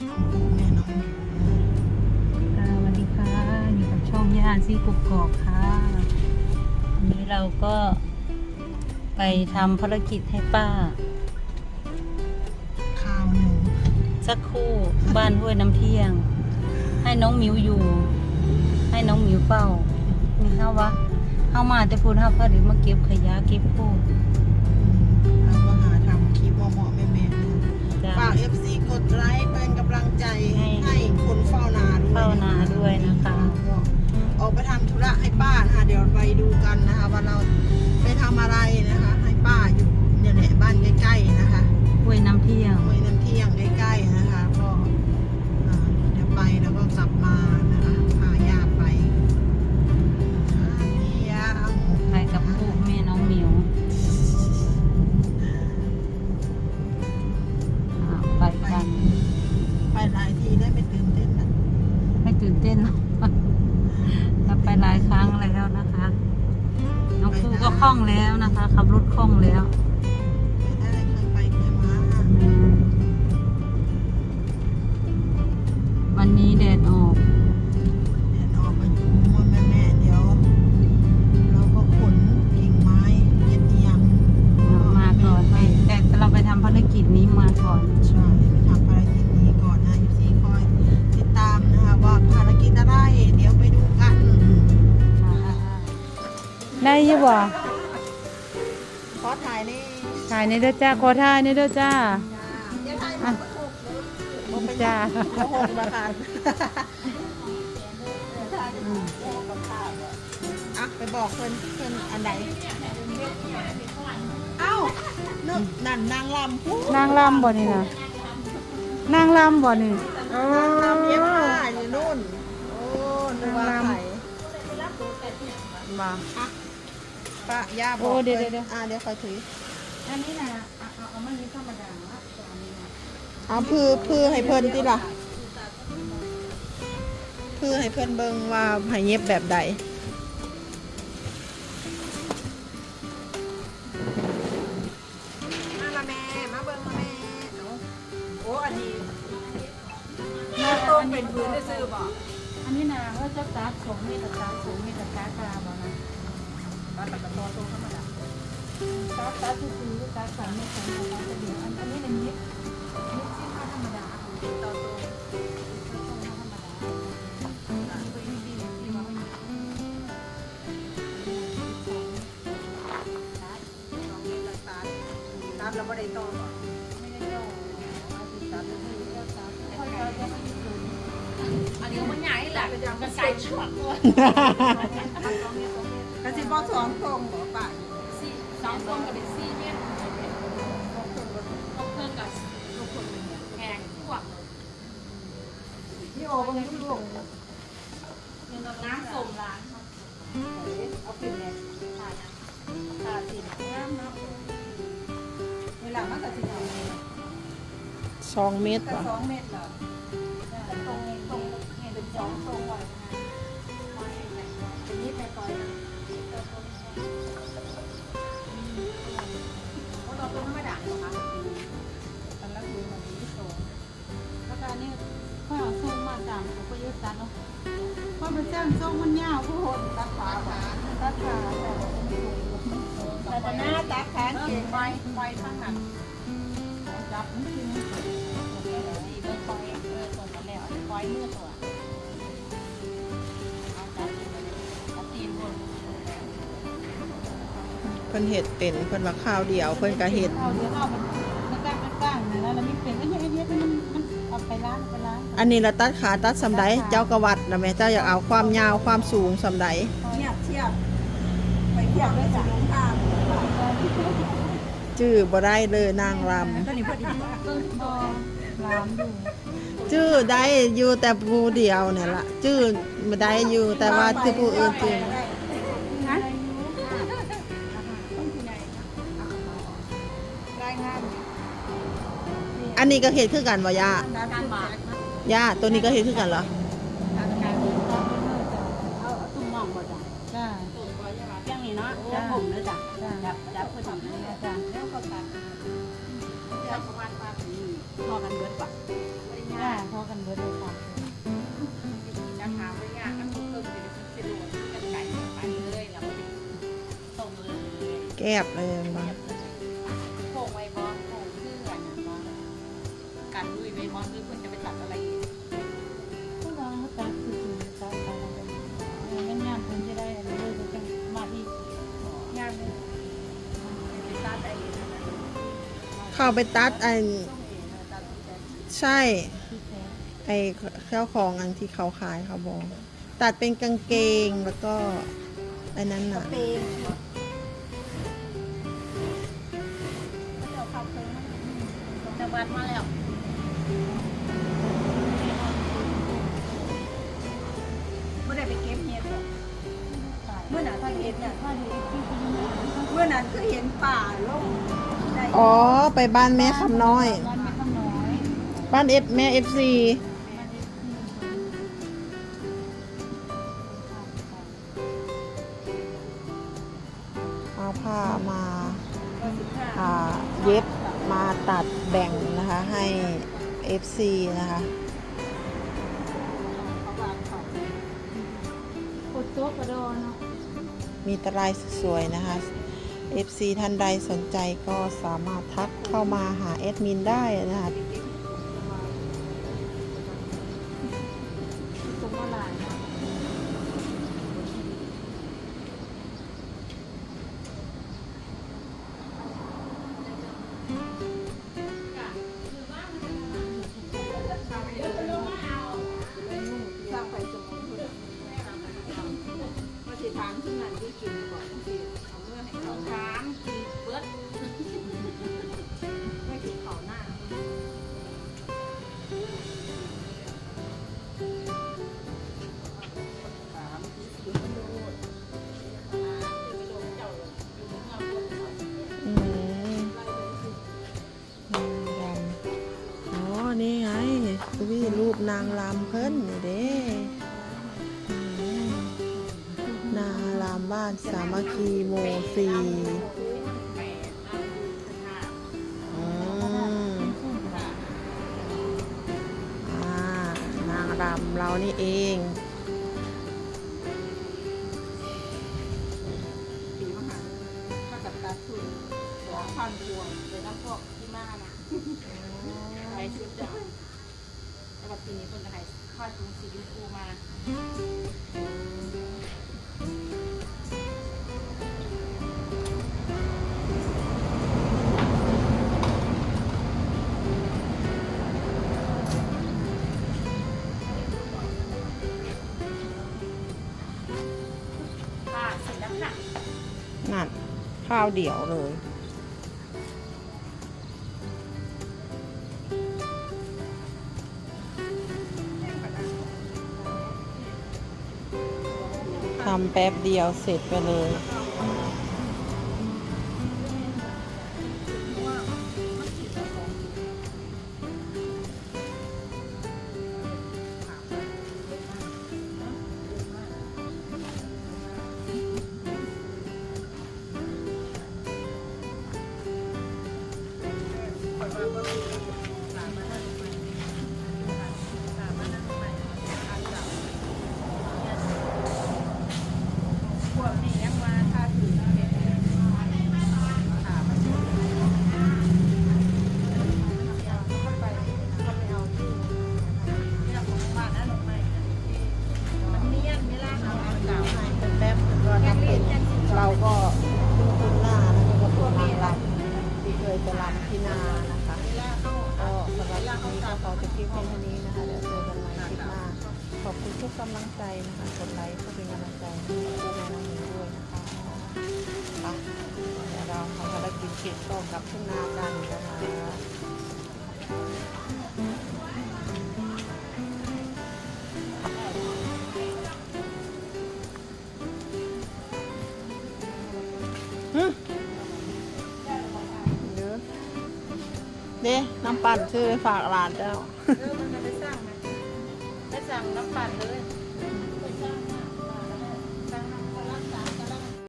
ค่ะสวัสดีค่ะอยู่กับช่องย่านซีกุกกอกค่ะวันนี้เราก็ไปทำภารกิจให้ป้า ข้าวหนูสักครู่บ้านห้วยน้ำเที่ยง ให้น้องหมิวอยู่ ให้น้องหมิวเฝ้ามีเข้าวะเข้ามาแต่พูดเข้าพอดีมาเก็บขยะเก็บพูด เราก็หาทำคลิปเหมาะๆแม่ จ้า ฝาก FC กดไลค์เป็นกำลังใจให้ ให้คนเฝ้านาด้วยเฝ้านาด้วยนะคะ ออกไปทำธุระให้ป้านะคะเดี๋ยวไปดูกันนะคะว่าเราไปทำอะไรนะคะ ให้ป้าอยู่เนี่ยแหละบ้านใกล้ๆนะคะ ห้วยน้ำเที่ยงห้วยน้ำเที่ยงใกล้ๆนะคะก็อ่าเดี๋ยวไปแล้วก็กลับมา นะคะขับรถคล่องแล้วไปได้เคยไปเคยมาวันนี้แดดออกเดี๋ยวออกมาอยู่ว่าแม่แม่ๆเดี๋ยวเราก็ขนกิ่งไม้เย็ดเอียงมาก่อนไปแต่เราไปทำภารกิจนี้มาก่อนใช่ไปทำภารกิจนี้ก่อนนะยูซีคอยติดตามนะคะว่าภารกิจอะไรเดี๋ยวไปดูกันได้ยี่บ่ข อถ่ายนี่ถ่ายในเด้อจ้าขอถ่ายในเด้อจ้าอย่าถ่ายอะมาเป็นจ้าโอ้โหมาค่ะอะไปบอกเพื่อนเพื่อนอันไหนเอ้าเนอะนั่นนางลำพูนางลำบ่นี่นะนางลำบ่นี่นางลำเย็บผ้าอยู่นู่นโอ้นึกว่าใครบ่ ป้าย่าบอกโอ้เดี๋ยวลเดี๋ยว อ่าเดี๋ยวคอยถือ อันนี้นะเอาเอาเอามันนี้ธรรมดาละอันนี้นะเอาพือพือให้เพิ่นติล่ะพือให้เพิ่นเบิ่งว่าให้เย็บแบบใดมาละแม่มาเบิ่งละแม่เอาโอ้อันนี้มาต้มเป็นพื้นได้ซื้อบ่อันนี้นะว่าจะตัดสงมีแต่ตัดสงมีแต่ตัดกาบ่ นะมาตะกะตอโตธรรมดาตัดตัดที่ซื้อตัดสามไม่ใช่ตัดจะเดียวอันอันนี้เป็นยิบยิบที่ธรรมดาตอโตธรรมดาอันนี้เป็นยิบที่ที่ว่าไม่ตัดแล้วบ่ได้ตอบ่ไม่ได้ย่อว่าสิตัดแล้วให้เลือกตัดค่อยๆจะให้ดูอันนี้มันใหญ่แหละกระใส่ช่วงตัว กะสิบ่สองตรงบ่ป้าสี่สองต้นกับเป็นสี่เนี่ยหกเครื่องกับลูกคนหนึ่งแพงพวกพี่โอเบิ่งลูกเงินน้ำส่งร้านเอาขึ้นแน่ถ่ายนะตาสิงามเนาะเวลามันก็สิเอาสองเมตรแต่ป่ะสองเมตรเหรอแต่ตรงตรงเนี่ยเป็นสองตรงไว้นะเป็นยิบไปปล่อยนะ เราะเราต้องไม่ด่างหรอคะอันละคือมันที่สองแล้วก็อันนี้ค่อยเอาส้มมาจานเขาก็ยึดตัดเนาะเพราะมันจ้งส้มมันยาวผู้คนตัดขาบ่ตัดขาแต่ว่าเป็นสูงแต่ว่าหน้าตาแขนเอเก่งไฟไฟข้างหลังจับนี่คือสี่เบอร์ไฟเออส่งมาแล้วไฟเมื่อตัว พิ่นเห็ดเป็นเพิ่นว่าข้าวเดียวเพิ่นก็เห็ดเอาเดี๋ยวเอามันก้างก้างนะแล้วมันเป็นไอ้เนี่ยไอ้เนี่ยมันมันเอาไปล้างไปล้างอันนี้ละตัดขาตัดสำไดเจ้ากระวัดนะแม่เจ้าอยากเอาความยาวความสูงสำไดเทียบเทียบไปเทียบด้วยจ้ะจื้อบ่ได้เลยนางรก็นี่พอดีก็ล้างอยู่ำจื้อได้อยู่แต่ผู้เดียวเนี่ยล่ะจื้อบ่ได้อยู่แต่ว่าที่ผู้อื่นจื้อ อันนี้ก็เห็ดคือกันบ่ย่าการบาดย่าตัวนี้ก็เห็ดคือกันเหรอการการเอาตุ้มมองบ่จ้ะจ้าตุ้มบ่ใช่ไหมเพียงนี้เนาะแล้วผมเลยจ้ะจ้าจับจับเพื่อทำนี่จ้ะแล้วก็ตัดแล้วประมาณปลาถึงพอกันเบิดปะไม่ได้อ่าพอกันเบิดเลยค่ะจะหาไม่ยากนั่งเครื่องจะสะดวกกันไก่ไปเลยแล้วก็ส่งเลยแกบเลยบ้า ยไว้บอลคือคุณจะไปตัดอะไรอีกพวกเราเขาตัดคือตัดไปแล้วกันงั้นงานเพิ่นจะได้อันนี้เลยจะมาที่งานเลยไปตัดไอ้เข้าไปตัดอันช่วงเองตัดแต่ใช่ไอ้เจ้าของอันที่เขาขายเขาบอก ตัดเป็นกางเกงแล้วก็ไอ้นั้นน่ะเปงเจ้าเขาเคยมั้งจังหวัดมาแล้ว ได้ไปเก็บเห็ดหรอกเมื่อหนาทางเห็ดเนี่ยถ้าเห็นที่ที่นี่เมื่อนั้นก็เห็นป่าลงได้อ๋อ ไปบ้านแม่คำน้อย บ้านไม่ต้องน้อยบ้านเอฟแม่เอฟซีเด็กที่เอาผ้ามาก็สิบห้าอ่าเย็บมาตัดแบ่งนะคะให้ FC นะคะ ต๊ะกระโดดเนาะมีตรายสวยๆนะคะ FC ท่านใดสนใจก็สามารถทักเข้ามาหาแอดมินได้นะคะ พิ่นนี่เด้นางรำบ้านสามัคคีโมสีนางรำเรานี่เองปีมหาถ้ากับตาทุนสองพันพวงเป็นน้ำพวกที่มานะไปชุดจ้ะแต่ว่าปีนี้คนจะให้ ค่าถุงสีชมพูมาค่ะเสร็จแล้วค่ะนั่นข้าวเดี่ยวเลย ทำแป๊บเดียวเสร็จไปเลย กกำลังใจนะคะกดไลค์เพื่อเป็นกำลังใจให้คู่แม่น้องหมิวด้วยนะคะไปเดี๋ยวเราทำภารกิจเก็บต้มกับทุ่งนากันนะคะหึเด้อเด้น้ำปั่นชื่อไปฝากหลานเจ้าเออมันจะไปสร้างไหมไปสั่งน้ำปั่นเลย